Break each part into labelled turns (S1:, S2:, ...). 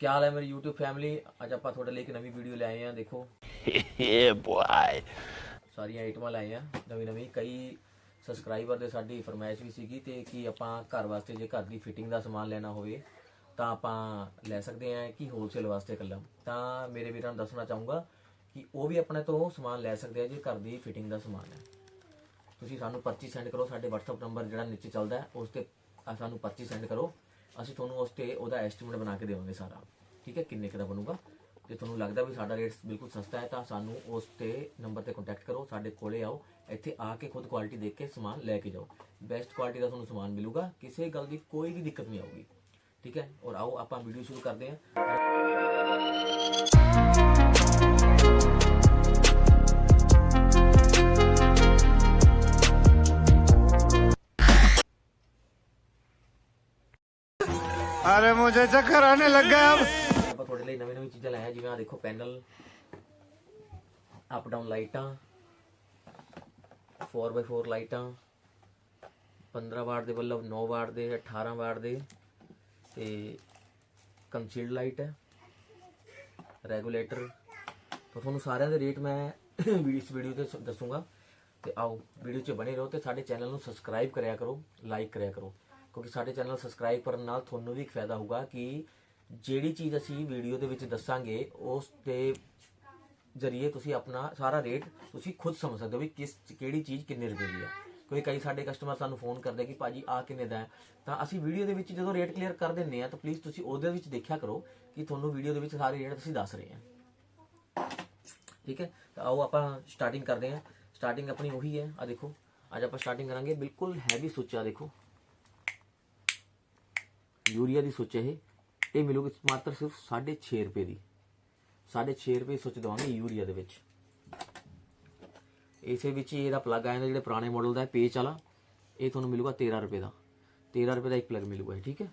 S1: ਕੀ ਹਾਲ ਹੈ ਮੇਰੀ YouTube family ਅੱਜ ਆਪਾਂ ਤੁਹਾਡੇ ਲਈ ਇੱਕ ਨਵੀਂ ਵੀਡੀਓ ਲੈ ਆਏ ਆ ਦੇਖੋ
S2: yeah, boy.
S1: ਸਾਰੀਆਂ ਆਈਟਮਾਂ ਲਾਏ ਆ ਨਵੀਂ ਨਵੀਂ ਕਈ ਸਬਸਕ੍ਰਾਈਬਰ ਦੇ ਸਾਡੀ ਫਰਮਾਇਸ਼ ਵੀ ਸੀਗੀ ਤੇ ਕਿ ਆਪਾਂ ਘਰ ਵਾਸਤੇ ਜੇ ਘਰ ਦੀ ਫਿਟਿੰਗ ਦਾ ਸਮਾਨ ਲੈਣਾ ਹੋਵੇ ਤਾਂ ਆਪਾਂ ਲੈ ਸਕਦੇ ਆ ਕਿ ਹੋਲਸੇਲ ਵਾਸਤੇ ਇਕੱਲਾ ਤਾਂ ਮੇਰੇ ਵੀਰਾਂ ਨੂੰ ਦੱਸਣਾ ਚਾਹੂੰਗਾ ਕਿ ਉਹ ਵੀ ਆਪਣੇ ਤੋਂ ਸਮਾਨ ਲੈ ਸਕਦੇ ਆ ਜੇ ਘਰ ਦੀ ਫਿਟਿੰਗ ਦਾ ਸਮਾਨ ਹੈ ਤੁਸੀਂ ਸਾਨੂੰ ਪਰਚੀ ਸੈਂਡ ਕਰੋ ਸਾਡੇ WhatsApp ਨੰਬਰ ਜਿਹੜਾ ਨੀਚੇ ਚੱਲਦਾ ਹੈ ਉਸ ਤੇ ਸਾਨੂੰ ਪਰਚੀ ਸੈਂਡ ਕਰੋ ਅਸੀਂ ਤੁਹਾਨੂੰ ਉਸ ਤੇ ਉਹਦਾ ਐਸਟੀਮੇਟ ਬਣਾ ਕੇ ਦੇਵਾਂਗੇ ਸਾਰਾ। ਠੀਕ ਹੈ? ਕਿੰਨੇ ਕੁ ਦਾ ਬਣੂਗਾ? ਜੇ ਤੁਹਾਨੂੰ ਲੱਗਦਾ ਵੀ ਸਾਡਾ ਰੇਟ ਬਿਲਕੁਲ ਸਸਤਾ ਹੈ ਤਾਂ ਸਾਨੂੰ ਉਸ ਤੇ ਨੰਬਰ ਤੇ ਕੰਟੈਕਟ ਕਰੋ, ਸਾਡੇ ਕੋਲੇ ਆਓ, ਇੱਥੇ ਆ ਕੇ ਖੁਦ ਕੁਆਲਿਟੀ ਦੇਖ ਕੇ ਸਮਾਨ ਲੈ ਕੇ ਜਾਓ। ਬੈਸਟ ਕੁਆਲਿਟੀ ਦਾ ਤੁਹਾਨੂੰ ਸਮਾਨ ਮਿਲੂਗਾ, ਕਿਸੇ ਗੱਲ ਦੀ ਕੋਈ ਵੀ ਦਿੱਕਤ ਨਹੀਂ ਆਊਗੀ। ਠੀਕ ਹੈ? ਔਰ ਆਓ, ਆਪਾਂ ਵੀਡੀਓ ਸ਼ੁਰੂ ਕਰਦੇ ਹਾਂ।
S3: अरे मुझे चक्कर आने लग गया अब
S1: ਆਪਾਂ ਤੁਹਾਡੇ ਲਈ ਨਵੀਂ ਨਵੀਂ ਚੀਜ਼ਾਂ ਲਾਇਆ ਜਿਵੇਂ ਆ ਦੇਖੋ ਪੈਨਲ ਅਪ ਡਾਊਨ ਲਾਈਟਾਂ 4x4 ਲਾਈਟਾਂ 15 ਵਾਟ ਦੇ ਬੱਲਬ 9 ਵਾਟ ਦੇ 18 ਵਾਟ ਦੇ ਤੇ ਕੰਸੀਲਡ ਲਾਈਟ ਹੈ ਰੈਗੂਲੇਟਰ ਤਾਂ ਤੁਹਾਨੂੰ ਸਾਰਿਆਂ ਦੇ ਰੇਟ ਮੈਂ ਵੀ ਇਸ ਵੀਡੀਓ ਤੇ ਸ- ਦੱਸੂਗਾ ਤੇ ਆਓ ਵੀਡੀਓ 'ਚ ਬਣੇ ਰਹੋ ਤੇ ਸਾਡੇ ਚੈਨਲ ਨੂੰ ਸਬਸਕ੍ਰਾਈਬ ਕਰਿਆ ਕਰੋ ਲਾਈਕ ਕਰਿਆ ਕਰੋ ਕਿਉਂਕਿ ਸਾਡੇ ਚੈਨਲ ਸਬਸਕ੍ਰਾਈਬ ਕਰਨ ਨਾਲ ਤੁਹਾਨੂੰ ਵੀ ਇੱਕ ਫਾਇਦਾ ਹੋਊਗਾ ਕਿ ਜਿਹੜੀ ਚੀਜ਼ ਅਸੀਂ ਵੀਡੀਓ ਦੇ ਵਿੱਚ ਦੱਸਾਂਗੇ, ਉਸ ਦੇ ਜਰੀਏ ਤੁਸੀਂ ਆਪਣਾ ਸਾਰਾ ਰੇਟ ਤੁਸੀਂ ਖੁਦ ਸਮਝ ਸਕਦੇ ਹੋ ਵੀ ਕਿਸ ਕਿਹੜੀ ਚੀਜ਼ ਕਿੰਨੇ ਰੁਪਏ ਦੀ ਹੈ ਕੋਈ ਕਈ ਸਾਡੇ ਕਸਟਮਰ ਸਾਨੂੰ ਫੋਨ ਕਰਦੇ ਕਿ ਭਾਜੀ ਆ ਕਿੰਨੇ ਦਾ ਹੈ। ਤਾਂ ਅਸੀਂ ਵੀਡੀਓ ਦੇ ਵਿੱਚ ਜਦੋਂ ਰੇਟ ਕਲੀਅਰ ਕਰ ਦਿੰਨੇ ਆ ਤਾਂ ਪਲੀਜ਼ ਤੁਸੀਂ ਉਹਦੇ ਵਿੱਚ ਦੇਖਿਆ ਕਰੋ ਕਿ ਤੁਹਾਨੂੰ ਵੀਡੀਓ ਦੇ ਵਿੱਚ ਸਾਰੇ ਰੇਟ ਅਸੀਂ ਦੱਸ ਰਹੇ ਹਾਂ। ਠੀਕ ਹੈ? ਤਾਂ ਆਓ ਆਪਾਂ ਸਟਾਰਟਿੰਗ ਕਰਦੇ ਹਾਂ। ਸਟਾਰਟਿੰਗ ਆਪਣੀ ਉਹੀ ਹੈ। ਆ ਦੇਖੋ, ਅੱਜ ਆਪਾਂ ਸਟਾਰਟਿੰਗ ਕਰਾਂਗੇ। ਬਿਲਕੁਲ ਹੈਵੀ ਸੁੱਚ ਦੇਖੋ। ਯੂਰੀਆ ਦੀ ਸੁੱਚ ਇਹ ਇਹ ਮਿਲੂਗੀ ਮਾਤਰ ਸਿਰਫ 6.5 ਰੁਪਏ ਦੀ। 6.5 ਰੁਪਏ ਸੁੱਚ ਦਵਾਂਗੇ ਯੂਰੀਆ ਦੇ ਵਿੱਚ। ਇਸੇ ਵਿੱਚ ਹੀ ਇਹਦਾ ਪਲੱਗ ਆ ਜਾਂਦਾ ਜਿਹੜੇ ਪੁਰਾਣੇ ਮਾਡਲ ਦਾ ਪੇਚ ਵਾਲਾ ਇਹ ਤੁਹਾਨੂੰ ਮਿਲੂਗਾ 13 ਰੁਪਏ ਦਾ। 13 ਰੁਪਏ ਦਾ ਇੱਕ ਪਲੱਗ ਮਿਲੂਗਾ ਇਹ, ਠੀਕ ਹੈ?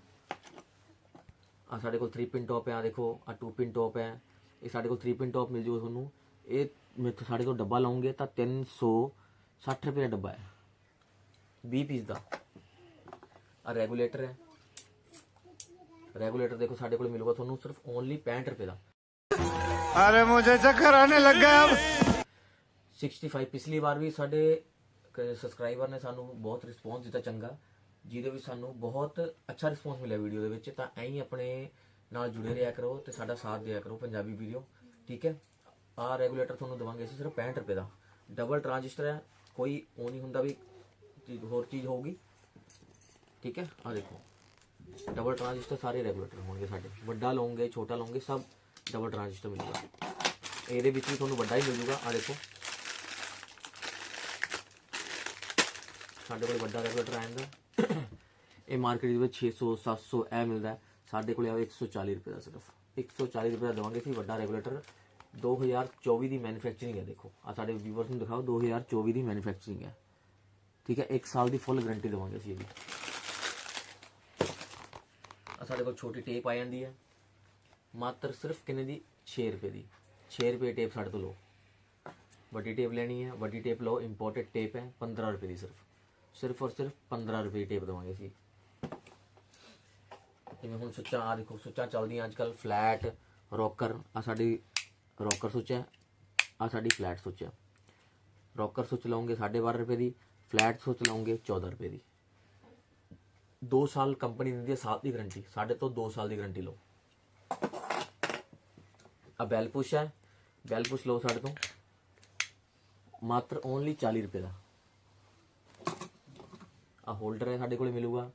S1: ਆ ਸਾਡੇ ਕੋਲ 3 ਪਿਨ ਟੌਪ ਹੈ ਆ ਦੇਖੋ ਆ 2 ਪਿਨ ਟੌਪ ਹੈ। ਇਹ ਸਾਡੇ ਕੋਲ 3 ਪਿਨ ਟੌਪ ਮਿਲ ਜੂਗਾ ਤੁਹਾਨੂੰ। ਇਹ ਮੇਥੋਂ ਸਾਡੇ ਕੋਲ ਡੱਬਾ ਲਾਉਂਗੇ ਤਾਂ 360 ਰੁਪਏ ਦਾ ਡੱਬਾ ਹੈ। 20 ਪੀਸ ਦਾ। ਆ ਰੈਗੂਲੇਟਰ ਹੈ। ਰੈਗੂਲੇਟਰ ਦੇਖੋ ਸਾਡੇ ਕੋਲ ਮਿਲੂਗਾ ਤੁਹਾਨੂੰ ਸਿਰਫ ਓਨਲੀ 65 ਰੁਪਏ ਦਾ।
S3: ਅਰੇ ਮੈਨੂੰ ਚੱਕਰ ਆਨੇ ਲੱਗਾ ਅਬ।
S1: 65 ਪਿਛਲੀ ਵਾਰ ਵੀ ਸਾਡੇ ਸਬਸਕ੍ਰਾਈਬਰ ਨੇ ਸਾਨੂੰ ਬਹੁਤ ਰਿਸਪੌਂਸ ਦਿੱਤਾ ਚੰਗਾ ਜਿਹਦੇ ਵਿੱਚ ਸਾਨੂੰ ਬਹੁਤ ਅੱਛਾ ਰਿਸਪੌਂਸ ਮਿਲਿਆ ਵੀਡੀਓ ਦੇ ਵਿੱਚ ਤਾਂ ਐਂ ਹੀ ਆਪਣੇ ਨਾਲ ਜੁੜੇ ਰਿਹਾ ਕਰੋ ਤੇ ਸਾਡਾ ਸਾਥ ਦਿਆ ਕਰੋ ਪੰਜਾਬੀ ਵੀਡੀਓ ਠੀਕ ਹੈ? ਆ ਰੈਗੂਲੇਟਰ ਤੁਹਾਨੂੰ ਦਵਾਂਗੇ ਅਸੀਂ ਸਿਰਫ 65 ਰੁਪਏ ਦਾ। ਡਬਲ ਟ੍ਰਾਂਜਿਸਟਰ ਹੈ ਕੋਈ ਉਹ ਨਹੀਂ ਹੁੰਦਾ ਵੀ ਹੋਰ ਚੀਜ਼ ਹੋਊਗੀ। ਠੀਕ ਹੈ? ਆ ਦੇਖੋ। ਡਬਲ ਟ੍ਰਾਂਜਿਸਟਰ ਸਾਰੇ ਰੈਗੂਲੇਟਰ ਹੋਣਗੇ ਸਾਡੇ। ਵੱਡਾ ਲਓਗੇ ਛੋਟਾ ਲਓਗੇ ਸਭ ਡਬਲ ਟ੍ਰਾਂਜਿਸਟਰ ਮਿਲੂਗਾ। ਇਹਦੇ ਵਿੱਚ ਵੀ ਤੁਹਾਨੂੰ ਵੱਡਾ ਹੀ ਮਿਲ ਜੂਗਾ ਆ ਦੇਖੋ। ਸਾਡੇ ਕੋਲ ਵੱਡਾ ਰੈਗੂਲੇਟਰ ਆ ਜਾਂਦਾ ਇਹ ਮਾਰਕੀਟ ਦੇ ਵਿੱਚ 600 700 ਇਹ ਮਿਲਦਾ ਸਾਡੇ ਕੋਲ ਆ 140 ਰੁਪਏ ਦਾ ਸਿਰਫ 140 ਰੁਪਏ ਦਾ ਦਵਾਂਗੇ ਸੀ ਵੱਡਾ ਰੈਗੂਲੇਟਰ 2024 ਦੀ ਮੈਨੂਫੈਕਚਰਿੰਗ ਹੈ, ਦੇਖੋ। ਆ ਸਾਡੇ ਵੀਵਰਸ ਨੂੰ ਦਿਖਾਓ। 2024 ਦੀ ਮੈਨੂਫੈਕਚਰਿੰਗ ਹੈ। ਠੀਕ ਹੈ? 1 ਸਾਲ ਦੀ ਫੁੱਲ ਗਾਰੰਟੀ ਦਵਾਂਗੇ ਅਸੀਂ ਇਹਦੀ। ਆ ਸਾਡੇ ਕੋਲ ਛੋਟੀ ਟੇਪ ਆ ਜਾਂਦੀ ਹੈ। ਮਾਤਰ ਸਿਰਫ ਕਿੰਨੇ ਦੀ? 6 ਰੁਪਏ ਦੀ। 6 ਰੁਪਏ ਟੇਪ ਸਾਡੇ ਤੋਂ ਲਓ। ਵੱਡੀ ਟੇਪ ਲੈਣੀ ਹੈ। ਵੱਡੀ ਟੇਪ ਲਓ। ਇੰਪੋਰਟਡ ਟੇਪ ਹੈ। 15 ਰੁਪਏ ਦੀ ਸਿਰਫ। ਸਿਰਫ ਔਰ ਸਿਰਫ 15 ਰੁਪਏ ਦੀ ਟੇਪ ਦਵਾਂਗੇ ਅਸੀਂ। ਜਿਵੇਂ ਹੁਣ ਸੁੱਚਾਂ ਆ ਦੇਖੋ, ਸੁੱਚਾਂ ਚੱਲਦੀਆਂ ਅੱਜ ਕੱਲ ਫਲੈਟ ਰੋਕਰ ਆ ਸਾਡੀ ਰੋਕਰ ਸੁੱਚ ਹੈ। ਆ ਸਾਡੀ ਫਲੈਟ ਸੁੱਚ ਹੈ। ਰੋਕਰ ਸੁੱਚ ਲਾਉਂਗੇ 12.5 ਰੁਪਏ ਦੀ। ਫਲੈਟ ਸੁੱਚ ਲਾਉਂਗੇ 14 ਰੁਪਏ ਦੀ। 2 ਸਾਲ ਕੰਪਨੀ ਦਿੰਦੀ ਹੈ, ਸਾਲ ਦੀ ਗਾਰੰਟੀ ਸਾਡੇ ਤੋਂ 2 ਸਾਲ ਦੀ ਗਾਰੰਟੀ ਲਓ। ਆ ਬੈਲ ਪੁਸ਼ ਹੈ। ਬੈਲ ਪੁਸ਼ ਲਓ ਸਾਡੇ ਤੋਂ। ਮਾਤਰ ਓਨਲੀ 40 ਰੁਪਏ ਦਾ। ਆ ਹੋਲਡਰ ਹੈ, ਸਾਡੇ ਕੋਲੇ ਮਿਲੂਗਾ।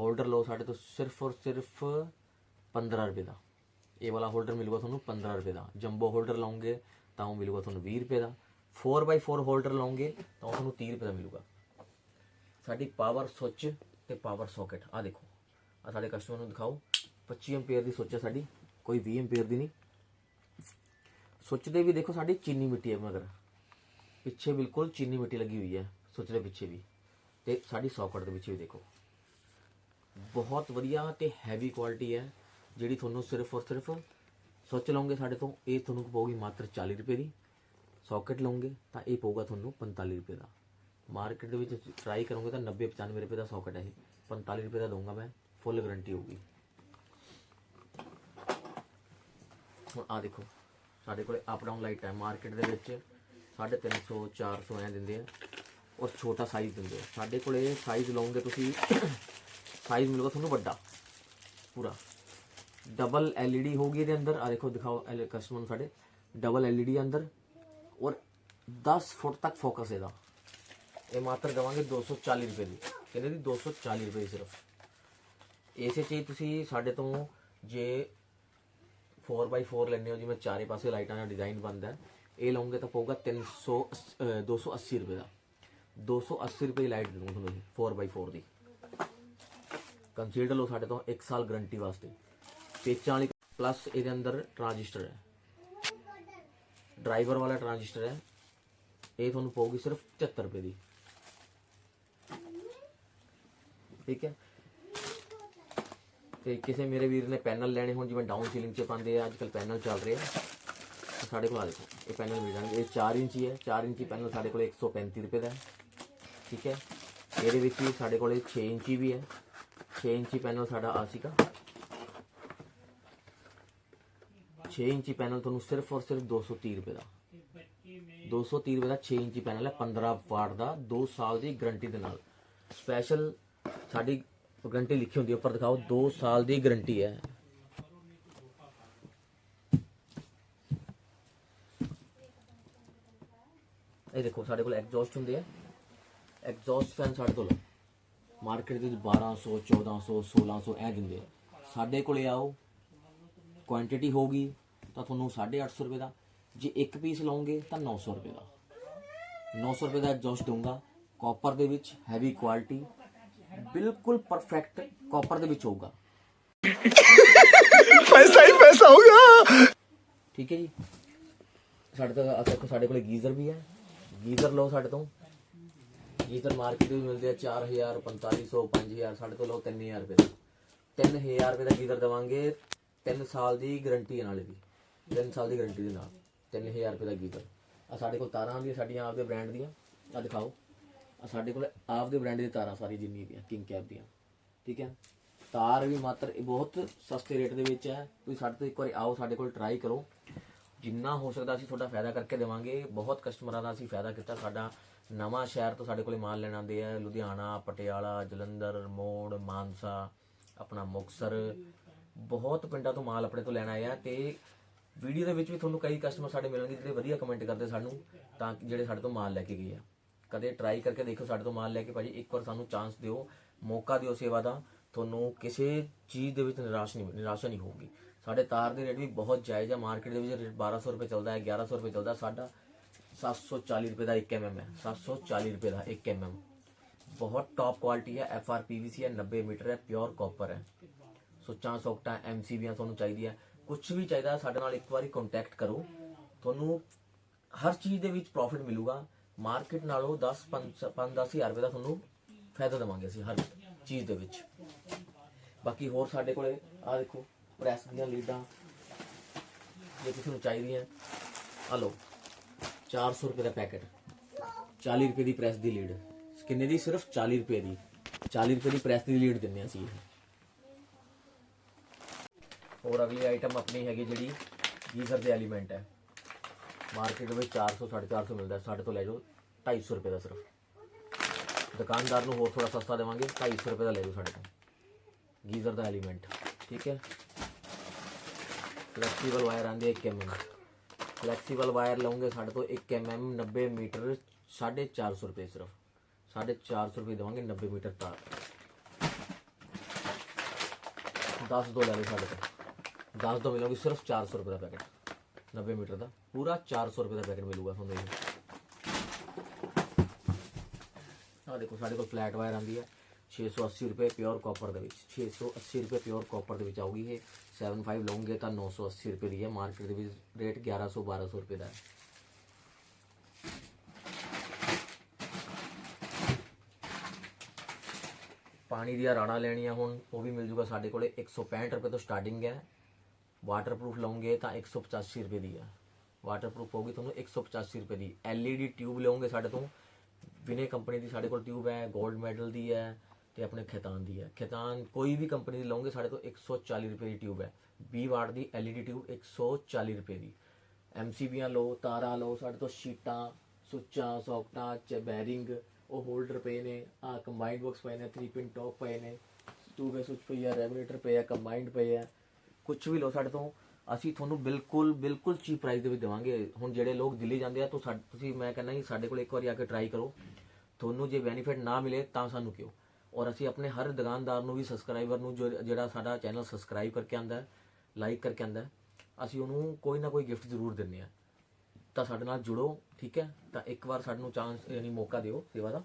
S1: ਹੋਲਡਰ ਲਓ ਸਾਡੇ ਤੋਂ ਸਿਰਫ ਔਰ ਸਿਰਫ 15 ਰੁਪਏ ਦਾ। ਇਹ ਵਾਲਾ ਹੋਲਡਰ ਮਿਲੂਗਾ ਤੁਹਾਨੂੰ 15 ਰੁਪਏ ਦਾ। ਜੰਬੋ ਹੋਲਡਰ ਲਾਉਂਗੇ, ਤਾਂ ਉਹ ਮਿਲੂਗਾ ਤੁਹਾਨੂੰ 20 ਰੁਪਏ ਦਾ। 4x4 ਹੋਲਡਰ ਲਾਉਂਗੇ, ਤਾਂ ਉਹ ਤੁਹਾਨੂੰ 30 ਰੁਪਏ ਦਾ ਮਿਲੂਗਾ। ਸਾਡੀ ਪਾਵਰ ਸੁੱਚ ਤੇ ਪਾਵਰ ਸੌਕਟ ਆ ਦੇਖੋ। ਆ ਸਾਡੇ ਕਸਟਮਰ ਨੂੰ ਦਿਖਾਓ। 25 ਐਂਪੀਅਰ ਦੀ ਸੋਚਿਆ ਸਾਡੀ। ਕੋਈ 20 ਐਂਪੀਅਰ ਦੀ ਨਹੀਂ। ਸੁੱਚ ਦੇ ਵੀ ਦੇਖੋ ਸਾਡੀ ਚੀਨੀ ਮਿੱਟੀ ਹੈ ਮਗਰ। ਪਿੱਛੇ ਬਿਲਕੁਲ ਚੀਨੀ ਮਿੱਟੀ ਲੱਗੀ ਹੋਈ ਹੈ। ਸੁੱਚ ਦੇ ਪਿੱਛੇ ਵੀ। ਤੇ ਸਾਡੀ ਸੌਕਟ ਦੇ ਪਿੱਛੇ ਵੀ ਦੇਖੋ। ਬਹੁਤ ਵਧੀਆ ਤੇ ਹੈਵੀ ਕੁਆਲਿਟੀ ਹੈ। ਜਿਹੜੀ ਤੁਹਾਨੂੰ ਸਿਰਫ ਔਰ ਸਿਰਫ ਸੋਚ ਲਓਗੇ ਸਾਡੇ ਤੋਂ, ਇਹ ਤੁਹਾਨੂੰ ਪਊਗੀ ਮਾਤਰ 40 ਰੁਪਏ ਦੀ। ਸੌਕਟ ਲਓਗੇ ਤਾਂ ਇਹ ਪਊਗਾ ਤੁਹਾਨੂੰ 45 ਰੁਪਏ ਦਾ। ਮਾਰਕੀਟ ਦੇ ਵਿੱਚ ਟਰਾਈ ਕਰੋਗੇ ਤਾਂ 90 95 ਰੁਪਏ ਦਾ ਸੌਕਟ ਹੈ ਇਹ। 45 ਰੁਪਏ ਦਾ ਦਊਂਗਾ ਮੈਂ ਫੁੱਲ ਗਾਰੰਟੀ ਹੋਊਗੀ। ਹੁਣ ਆ ਦੇਖੋ, ਸਾਡੇ ਕੋਲੇ ਅਪ ਡਾਊਨ ਲਾਈਟ ਹੈ। ਮਾਰਕੀਟ ਦੇ ਵਿੱਚ 350 400 ਐ ਦਿੰਦੇ ਆ ਔਰ ਛੋਟਾ ਸਾਈਜ਼ ਦਿੰਦੇ ਆ। ਸਾਡੇ ਕੋਲੇ ਸਾਈਜ਼ ਲਓਗੇ ਤੁਸੀਂ ਸਾਈਜ਼ ਮਿਲੂਗਾ ਤੁਹਾਨੂੰ ਵੱਡਾ, ਪੂਰਾ। ਡਬਲ ਐਲਈਡੀ ਹੋਗੀ ਇਹਦੇ ਅੰਦਰ ਆ ਦੇਖੋ, ਦਿਖਾਓ ਕਸਟਮਰ ਨੂੰ ਸਾਡੇ। ਡਬਲ ਐਲਈਡੀ ਅੰਦਰ ਔਰ 10 ਫੁੱਟ ਤੱਕ ਫੋਕਸ ਇਹਦਾ। ਇਹ ਮਾਤਰ ਦਵਾਂਗੇ 240 ਰੁਪਏ ਦੀ। ਕਹਿੰਦੇ ਦੀ 240 ਰੁਪਏ ਦੀ ਸਿਰਫ। ਇਸੇ ਚੀਜ਼ ਤੁਸੀਂ ਸਾਡੇ ਤੋਂ ਜੇ 4x4 ਲੈਣੇ ਹੋ, ਜਿਵੇਂ ਚਾਰੇ ਪਾਸੇ ਲਾਈਟਾਂ ਦਾ ਡਿਜ਼ਾਈਨ ਬਣਦਾ ਇਹ ਲਓਗੇ ਤਾਂ ਪਊਗਾ 300 ਅਹ 280 ਰੁਪਏ ਦਾ। 280 ਰੁਪਏ ਦੀ ਲਾਈਟ ਦੇ ਦੂੰਗਾ ਤੁਹਾਨੂੰ ਇਹ 4x4 ਦੀ। ਕੰਸੀਡਰ ਲਓ ਸਾਡੇ ਤੋਂ 1 ਸਾਲ ਗਾਰੰਟੀ ਵਾਸਤੇ। ਪੇਚਾਂ ਵਾਲੀ ਪਲੱਸ ਇਹਦੇ ਅੰਦਰ ਟ੍ਰਾਂਜਿਸਟਰ ਹੈ। ਡਰਾਈਵਰ ਵਾਲਾ ਟ੍ਰਾਂਜਿਸਟਰ ਹੈ। ਇਹ ਤੁਹਾਨੂੰ ਪਊਗੀ ਸਿਰਫ 75 ਰੁਪਏ ਦੀ। ਠੀਕ ਹੈ? ਤੇ ਕਿਸੇ ਮੇਰੇ ਵੀਰ ਨੇ ਪੈਨਲ ਲੈਣੇ ਹੋਣ, ਜਿਵੇਂ ਡਾਊਨ ਸੀਲਿੰਗ 'ਚ ਪਾਉਂਦੇ ਆ ਅੱਜ ਅੱਜਕੱਲ ਪੈਨਲ ਚੱਲ ਰਹੇ ਆ। ਸਾਡੇ ਕੋਲ ਆ ਦੇਖੋ, ਇਹ ਪੈਨਲ ਮਿਲ ਜਾਣਗੇ। ਇਹ 4 ਇੰਚੀ ਹੈ 4 ਇੰਚੀ ਪੈਨਲ ਸਾਡੇ ਕੋਲ 135 ਰੁਪਏ ਦਾ ਹੈ। ਠੀਕ ਹੈ? ਇਹਦੇ ਵਿੱਚ ਵੀ ਸਾਡੇ ਕੋਲ 6 ਇੰਚੀ ਵੀ ਹੈ। 6 ਇੰਚੀ ਪੈਨਲ ਸਾਡਾ ਆ ਸੀਗਾ 6 ਇੰਚੀ ਪੈਨਲ ਤੁਹਾਨੂੰ ਸਿਰਫ ਔਰ ਸਿਰਫ 230 ਰੁਪਏ ਦਾ। 230 ਰੁਪਏ ਦਾ 6 ਇੰਚੀ ਪੈਨਲ ਹੈ 15 ਵਾਟ ਦਾ 2 ਸਾਲ ਦੀ ਗਾਰੰਟੀ ਦੇ ਨਾਲ। ਸਪੈਸ਼ਲ ਸਾਡੀ ਗਰੰਟੀ ਲਿਖੀ ਹੁੰਦੀ ਹੈ, ਉੱਪਰ ਦਿਖਾਓ 2 ਸਾਲ ਦੀ ਗਰੰਟੀ ਹੈ। ਇਹ ਦੇਖੋ, ਸਾਡੇ ਕੋਲ ਐਗਜ਼ੌਸਟ ਹੁੰਦੇ ਆ ਐਗਜ਼ੌਸਟ ਫੈਨ ਸਾਡੇ ਕੋਲ ਮਾਰਕੀਟ ਦੇ ਵਿੱਚ 1200 1400 1600 ਐ ਦਿੰਦੇ ਆ। ਸਾਡੇ ਕੋਲੇ ਆਓ ਕੁਆਂਟੀਟੀ ਹੋਗੀ ਤਾਂ ਤੁਹਾਨੂੰ 850 ਰੁਪਏ ਦਾ। ਜੇ ਇੱਕ ਪੀਸ ਲਓਗੇ, ਤਾਂ 900 ਰੁਪਏ ਦਾ। 900 ਰੁਪਏ ਦਾ ਐਗਜ਼ੌਸਟ ਦਊਂਗਾ। ਕਾਪਰ ਦੇ ਵਿੱਚ ਹੈਵੀ ਕੁਆਲਿਟੀ ਬਿਲਕੁਲ ਪਰਫੈਕਟ ਕਾਪਰ ਦੇ ਵਿੱਚ ਹੋਊਗਾ।
S3: ਪੈਸਾ ਹੀ ਪੈਸਾ ਹੋਊਗਾ
S1: ਠੀਕ ਹੈ ਜੀ। ਸਾਡੇ ਤੋਂ ਅਸਾਂ ਸਾਡੇ ਕੋਲ ਗੀਜ਼ਰ ਵੀ ਹੈ। ਗੀਜ਼ਰ ਲਓ ਸਾਡੇ ਤੋਂ। ਗੀਜ਼ਰ ਮਾਰਕੀਟ ਵਿੱਚ ਮਿਲਦੇ ਆ 4000 4500 5000 ਸਾਡੇ ਤੋਂ ਲਓ 3000 ਰੁਪਏ ਦਾ। 3000 ਰੁਪਏ ਦਾ ਗੀਜ਼ਰ ਦਵਾਂਗੇ 3 ਸਾਲ ਦੀ ਗਾਰੰਟੀ ਨਾਲ ਵੀ 3 ਸਾਲ ਦੀ ਗਾਰੰਟੀ ਦੇ ਨਾਲ 3000 ਰੁਪਏ ਦਾ ਗੀਜ਼ਰ। ਆ ਸਾਡੇ ਕੋਲ ਤਾਰਾਂ ਵੀ ਸਾਡੀਆਂ ਆਪਦੇ ਬ੍ਰਾਂਡ ਦੀਆਂ। ਆ ਦਿਖਾਓ। ਸਾਡੇ ਕੋਲ ਆਪਦੇ ਬ੍ਰਾਂਡ ਦੀਆਂ ਤਾਰਾਂ ਸਾਰੀ ਜਿੰਨੀ ਵੀ ਆ ਕਿੰਗ ਕੈਪ ਦੀਆਂ। ਠੀਕ ਹੈ? ਤਾਰ ਵੀ ਮਾਤਰ ਇਹ ਬਹੁਤ ਸਸਤੇ ਰੇਟ ਦੇ ਵਿੱਚ ਹੈ। ਤੁਸੀਂ ਸਾਡੇ ਤੋਂ ਇੱਕ ਵਾਰੀ ਆਓ, ਸਾਡੇ ਕੋਲ ਟਰਾਈ ਕਰੋ। ਜਿੰਨਾ ਹੋ ਸਕਦਾ ਅਸੀਂ ਤੁਹਾਡਾ ਫਾਇਦਾ ਕਰਕੇ ਦੇਵਾਂਗੇ। ਬਹੁਤ ਕਸਟਮਰਾਂ ਦਾ ਅਸੀਂ ਫਾਇਦਾ ਕੀਤਾ ਸਾਡਾ। ਨਵਾਂ ਸ਼ਹਿਰ ਤੋਂ ਸਾਡੇ ਕੋਲੇ ਮਾਲ ਲੈਣ ਆਉਂਦੇ ਆ। ਲੁਧਿਆਣਾ, ਪਟਿਆਲਾ, ਜਲੰਧਰ, ਮੋੜ, ਮਾਨਸਾ, ਆਪਣਾ ਮੁਕਸਰ ਬਹੁਤ ਪਿੰਡਾਂ ਤੋਂ ਮਾਲ ਆਪਣੇ ਤੋਂ ਲੈਣ ਆਏ ਆ ਤੇ ਵੀਡੀਓ ਦੇ ਵਿੱਚ ਵੀ ਤੁਹਾਨੂੰ ਕਈ ਕਸਟਮਰ ਸਾਡੇ ਮਿਲਣਗੇ ਜਿਹੜੇ ਵਧੀਆ ਕਮੈਂਟ ਕਰਦੇ ਸਾਨੂੰ, ਤਾਂ ਕਿ ਜਿਹੜੇ ਸਾਡੇ ਤੋਂ ਮਾਲ ਲੈ ਕੇ ਗਏ ਆ। ਕਦੇ ਟਰਾਈ ਕਰਕੇ ਦੇਖੋ ਸਾਡੇ ਤੋਂ ਮਾਲ ਲੈ ਕੇ ਭਾਜੀ, ਇੱਕ ਵਾਰ ਸਾਨੂੰ ਚਾਂਸ ਦਿਓ, ਮੌਕਾ ਦਿਓ ਸੇਵਾ ਦਾ, ਤੁਹਾਨੂੰ ਕਿਸੇ ਚੀਜ਼ ਦੇ ਵਿੱਚ ਨਿਰਾਸ਼ ਨਹੀਂ, ਨਿਰਾਸ਼ਾ ਨਹੀਂ ਹੋਊਗੀ। ਸਾਡੇ ਤਾਰ ਦੇ ਰੇਟ ਵੀ ਬਹੁਤ ਜਾਇਜ਼ ਹੈ ਮਾਰਕੀਟ ਦੇ ਵਿੱਚ ਰੇਟ 1200 ਰੁਪਏ ਚੱਲਦਾ ਹੈ 1100 ਰੁਪਏ ਚੱਲਦਾ, ਸਾਡਾ 740 ਰੁਪਏ ਦਾ 1 mm ਹੈ 740 ਰੁਪਏ ਦਾ 1 mm ਬਹੁਤ ਟੌਪ ਕੁਆਲਿਟੀ ਹੈ ਐਫ ਆਰ ਪੀਵੀਸੀ ਹੈ 90 ਮੀਟਰ ਹੈ ਪਿਓਰ ਕਾਪਰ ਹੈ। ਸੁੱਚਾਂ ਸੌਕਟਾਂ ਐਮਸੀਬੀਆਂ ਤੁਹਾਨੂੰ ਚਾਹੀਦੀਆਂ ਕੁਝ ਵੀ ਚਾਹੀਦਾ, ਸਾਡੇ ਨਾਲ ਇੱਕ ਵਾਰੀ ਕੰਟੈਕਟ ਕਰੋ। ਤੁਹਾਨੂੰ ਹਰ ਚੀਜ਼ ਦੇ ਵਿੱਚ ਪ੍ਰੋਫਿਟ ਮਿਲੂਗਾ। ਮਾਰਕੀਟ ਨਾਲੋਂ 10 5 10000 ਰੁਪਏ ਦਾ ਤੁਹਾਨੂੰ ਫਾਇਦਾ ਦੇਵਾਂਗੇ ਅਸੀਂ ਹਰ ਚੀਜ਼ ਦੇ ਵਿੱਚ। ਬਾਕੀ ਹੋਰ ਸਾਡੇ ਕੋਲੇ ਆ ਦੇਖੋ, ਪ੍ਰੈਸ ਦੀਆਂ ਲੀਡਾਂ ਜੇ ਕਿਸੇ ਨੂੰ ਚਾਹੀਦੀਆਂ ਆ ਲਓ 400 ਰੁਪਏ ਦਾ ਪੈਕੇਟ 40 ਰੁਪਏ ਦੀ ਪ੍ਰੈਸ ਦੀ ਲੀਡ। ਕਿੰਨੇ ਦੀ? ਸਿਰਫ 40 ਰੁਪਏ ਦੀ। 40 ਰੁਪਏ ਦੀ ਪ੍ਰੈਸ ਦੀ ਲੀਡ ਦਿੰਦੇ ਹਾਂ ਅਸੀਂ। ਹੋਰ ਅਗਲੀ ਆਈਟਮ ਆਪਣੀ ਹੈਗੀ ਜਿਹੜੀ ਗੀਜ਼ਰ ਦੇ ਐਲੀਮੈਂਟ ਹੈ। ਮਾਰਕੀਟ ਵਿੱਚ 400 450 ਮਿਲਦਾ, ਸਾਡੇ ਤੋਂ ਲੈ ਜਾਓ 250 ਰੁਪਏ ਦਾ ਸਿਰਫ। ਦੁਕਾਨਦਾਰ ਨੂੰ ਹੋਰ ਥੋੜਾ ਸਸਤਾ ਦੇਵਾਂਗੇ 250 ਰੁਪਏ ਦਾ ਲੈ ਜਾਓ ਸਾਡੇ ਤੋਂ। ਗੀਜ਼ਰ ਦਾ ਐਲੀਮੈਂਟ, ਠੀਕ ਹੈ? ਫਲੈਕਸੀਬਲ ਵਾਇਰ ਆਂਦੇ 1 mm ਫਲੈਕਸੀਬਲ ਵਾਇਰ ਲਓਗੇ ਸਾਡੇ ਤੋਂ 1 mm 90 ਮੀਟਰ 450 ਰੁਪਏ ਸਿਰਫ। 450 ਰੁਪਏ ਦੇਵਾਂਗੇ 90 ਮੀਟਰ ਤਾਰ। 10 ਦੋ ਲੈ ਲਓ ਸਾਡੇ ਤੋਂ। 10 ਦੋ ਮਿਲੋਗੇ ਸਿਰਫ 400 ਰੁਪਏ ਦਾ ਪੈਕੇਟ। 90 ਮੀਟਰ ਦਾ। ਪੂਰਾ 400 ਰੁਪਏ ਦਾ ਪੈਕੇਟ ਮਿਲੂਗਾ ਤੁਹਾਨੂੰ ਇਹ। ਆ ਦੇਖੋ, ਸਾਡੇ ਕੋਲ ਫਲੈਟ ਵਾਇਰ ਆਂਦੀ ਹੈ। 680 ਰੁਪਏ ਪਿਓਰ ਕਾਪਰ ਦੇ ਵਿੱਚ। 680 ਰੁਪਏ ਪਿਓਰ ਕਾਪਰ ਦੇ ਵਿੱਚ ਆਊਗੀ ਇਹ। 75 ਲਓਗੇ ਤਾਂ 980 ਰੁਪਏ ਦੀ ਹੈ। ਮਾਰਕੀਟ ਦੇ ਵਿੱਚ ਰੇਟ 1100 1200 ਰੁਪਏ ਦਾ ਹੈ। ਪਾਣੀ ਦੀਆਂ ਰਾੜਾਂ ਲੈਣੀਆਂ ਹੁਣ, ਉਹ ਵੀ ਮਿਲ ਜੂਗਾ ਸਾਡੇ ਕੋਲੇ। 165 ਰੁਪਏ ਤੋਂ ਸਟਾਰਟਿੰਗ ਹੈ। ਵਾਟਰਪ੍ਰੂਫ ਲਓਗੇ ਤਾਂ 185 ਰੁਪਏ ਦੀ ਹੈ ਵਾਟਰਪ੍ਰੂਫ ਹੋਗੀ ਤੁਹਾਨੂੰ 185 ਰੁਪਏ ਦੀ। LED ਟਿਊਬ ਲਓਗੇ ਸਾਡੇ ਤੋਂ ਵਿਨੇ ਕੰਪਨੀ ਦੀ ਸਾਡੇ ਕੋਲ ਟਿਊਬ ਹੈ 골ਡ ਮੈਡਲ ਦੀ ਹੈ ਤੇ ਆਪਣੇ ਖੈਤਾਨ ਦੀ ਹੈ। ਖੈਤਾਨ ਕੋਈ ਵੀ ਕੰਪਨੀ ਦੀ ਲਓਗੇ ਸਾਡੇ ਤੋਂ 140 ਰੁਪਏ ਦੀ ਟਿਊਬ ਹੈ। 20 ਵਾਟ ਦੀ LED ਟਿਊਬ 140 ਰੁਪਏ ਦੀ। MCBਆਂ ਲਓ, ਤਾਰਾਂ ਲਓ, ਸਾਡੇ ਤੋਂ ਸ਼ੀਟਾਂ, ਸੁੱਚਾਂ, ਸੌਕਟਾਂ, ਚ ਬੈਰਿੰਗ ਉਹ ਹੋਲਡਰ ਪਏ ਨੇ, ਆ ਕੰਬਾਈਨਡ ਬਾਕਸ ਪਏ ਨੇ 3 ਪਿਨ ਟੌਪ ਪਏ ਨੇ। ਟੂ ਵੇ ਸੁੱਚ ਪਈ ਆ ਰੈਗੂਲੇਟਰ ਪਏ ਆ ਕੰਬਾਈਨਡ ਪਏ ਆ ਕੁਝ ਵੀ ਲਓ ਸਾਡੇ ਤੋਂ ਅਸੀਂ ਤੁਹਾਨੂੰ ਬਿਲਕੁਲ ਬਿਲਕੁਲ ਚੀਪ ਪ੍ਰਾਈਸ ਦੇ ਵਿੱਚ ਦੇਵਾਂਗੇ। ਹੁਣ ਜਿਹੜੇ ਲੋਕ ਦਿੱਲੀ ਜਾਂਦੇ ਆ ਤਾਂ ਸਾ- ਤੁਸੀਂ ਮੈਂ ਕਹਿੰਦਾ ਜੀ ਸਾਡੇ ਕੋਲ ਇੱਕ ਵਾਰੀ ਆ ਕੇ ਟਰਾਈ ਕਰੋ। ਤੁਹਾਨੂੰ ਜੇ ਬੈਨੀਫਿਟ ਨਾ ਮਿਲੇ ਤਾਂ ਸਾਨੂੰ ਕਿਉਂ ਔਰ ਅਸੀਂ ਆਪਣੇ ਹਰ ਦੁਕਾਨਦਾਰ ਨੂੰ ਵੀ ਸਬਸਕ੍ਰਾਈਬਰ ਨੂੰ ਜੋ ਜਿਹੜਾ ਸਾਡਾ ਚੈਨਲ ਸਬਸਕ੍ਰਾਈਬ ਕਰਕੇ ਆਂਦਾ ਹੈ ਲਾਈਕ ਕਰਕੇ ਆਂਦਾ ਹੈ, ਅਸੀਂ ਉਹਨੂੰ ਕੋਈ ਨਾ ਕੋਈ ਗਿਫਟ ਜ਼ਰੂਰ ਦਿੰਦੇ ਆ। ਤਾਂ ਸਾਡੇ ਨਾਲ ਜੁੜੋ ਠੀਕ ਹੈ? ਤਾਂ ਇੱਕ ਵਾਰ ਸਾਨੂੰ ਚਾਂਸ ਯਾਨੀ ਮੌਕਾ ਦਿਓ ਸੇਵਾ ਦਾ।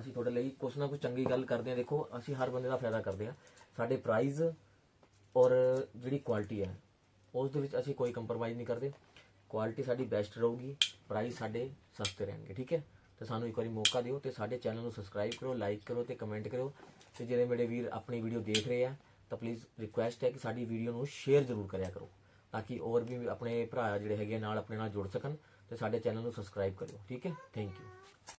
S1: ਅਸੀਂ ਤੁਹਾਡੇ ਲਈ ਕੁਛ ਨਾ ਕੁਛ ਚੰਗੀ ਗੱਲ ਕਰਦੇ ਆ। ਦੇਖੋ ਅਸੀਂ ਹਰ ਬੰਦੇ ਦਾ ਫਾਇਦਾ ਕਰਦੇ ਆ। ਸਾਡੇ ਪ੍ਰਾਈਜ਼ ਔਰ ਜਿਹੜੀ ਕੁਆਲਿਟੀ ਹੈ, ਉਸ ਦੇ ਵਿੱਚ ਅਸੀਂ ਕੋਈ ਕੰਪਰੋਮਾਈਜ਼ ਨਹੀਂ ਕਰਦੇ। ਕੁਆਲਿਟੀ ਸਾਡੀ ਬੈਸਟ ਰਹੂਗੀ ਪ੍ਰਾਈਸ ਸਾਡੇ ਸਸਤੇ ਰਹਿਣਗੇ, ਠੀਕ ਹੈ? ਤੇ ਸਾਨੂੰ ਇੱਕ ਵਾਰੀ ਮੌਕਾ ਦਿਓ ਤੇ ਸਾਡੇ ਚੈਨਲ ਨੂੰ ਸਬਸਕ੍ਰਾਈਬ ਕਰੋ ਲਾਈਕ ਕਰੋ ਤੇ ਕਮੈਂਟ ਕਰੋ ਤੇ ਜਿਹੜੇ ਮੇਰੇ ਵੀਰ ਆਪਣੀ ਵੀਡੀਓ ਦੇਖ ਰਹੇ ਆ, ਤਾਂ ਪਲੀਜ਼ ਰਿਕੁਐਸਟ ਹੈ ਕਿ ਸਾਡੀ ਵੀਡੀਓ ਨੂੰ ਸ਼ੇਅਰ ਜ਼ਰੂਰ ਕਰਿਆ ਕਰੋ, ਤਾਂ ਕਿ ਹੋਰ ਵੀ ਆਪਣੇ ਭਰਾ ਜਿਹੜੇ ਹੈਗੇ ਆ ਨਾਲ ਆਪਣੇ ਨਾਲ ਜੁੜ ਸਕਣ ਤੇ ਸਾਡੇ ਚੈਨਲ ਨੂੰ ਸਬਸਕ੍ਰਾਈਬ ਕਰਿਓ, ਠੀਕ ਹੈ? Thank you